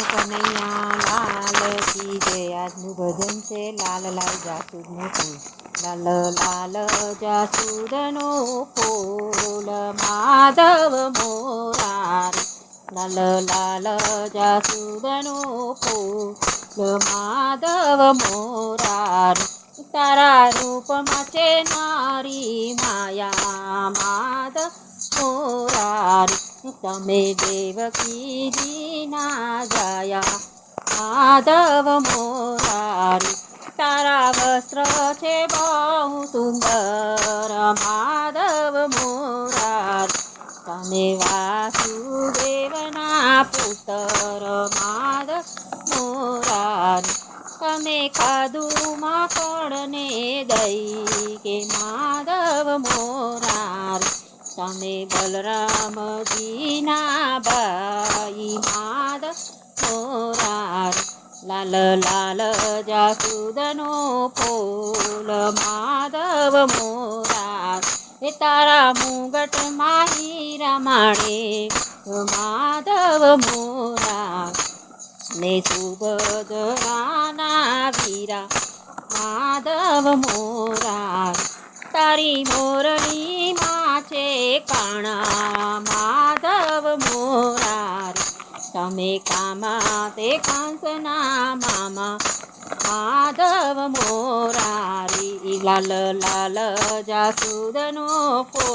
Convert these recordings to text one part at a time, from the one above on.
કૃષ્ણ કનૈયા લાલ કી જય આજનું ભજન છે લાલ લાલ જાસૂદનું ફૂલ લાલ લાલ જાસૂદનો ફૂલ માધવ મોરારી લાલ લાલ જાસૂદનો ફૂલ માધવ મોરારી તારા રૂપમાં છે નારી માયા માધવ મોરારી તમે દેવકીજીના જયા માધવ મોરારી તારા વસ્ત્ર છે બહુ સુંદર માધવ મોરારી તમે વાસુદેવના પુત્ર માધવ મોરારી તમે ખાધું માખણને દઈ કે માધવ મોરારી તમે બલરામજીના ભાઈ લાલ લાલ જાસૂદનો ફૂલ, માધવ મોરા. એ તારા મુગટ માહી માણે માધવ મોરા. ને સુભદ્રાના વીરા, માધવ મોરા. તારી મોરણીમાં છે કાણા. તમે કામા તે કાંસના મામા માધવ મોરારી લાલ લાલ જાસુદનો પો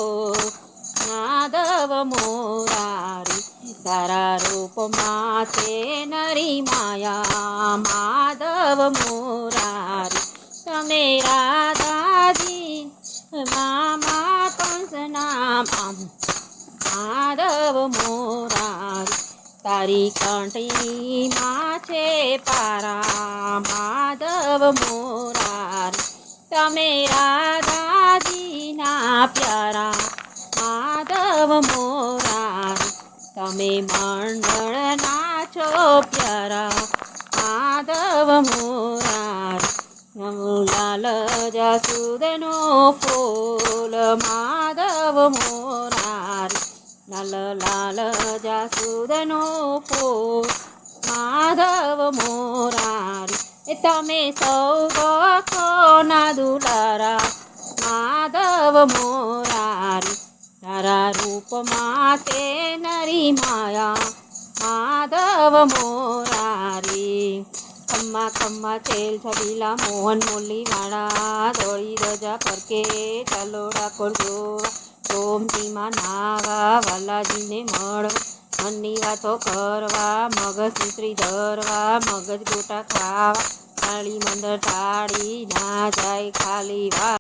માધવ મોરારી તારા રૂપમાં છે નરી માયા માધવ મોરારી તમે રાધાજી મામા કંસના માધવ મોરારી તારી કંઠીમાં છે પારા માધવ મોરાર. તમે રાધાજીના પ્યારા માધવ મોરાર. તમે મંડળના છો પ્યારા માધવ મોરાર. લાલ જાસૂદનો ફૂલ માધવ મોરારી. લાલ લાલ જાસૂદનો ફૂલ. માધવ મોરારી, એ તમે સૌ ગોખોના દુલારા. માધવ મોરારી, તારા રૂપમાં તે નરી માયા. માધવ મોરારી, ખમ્મા ખમ્મા તેલ છબીલા મોહન મુરલીવાળા દોડી રજા પરકે ચાલો ડાકોર જોવા ગોમતીમાં નાવા વાલાજીને મળવા મનની વાતો કરવા, મગજ સુત્રી ધરવા, મગજ ગોટા ખાવા. કાળી મંદર ટાળી ના જાય ખાલી વા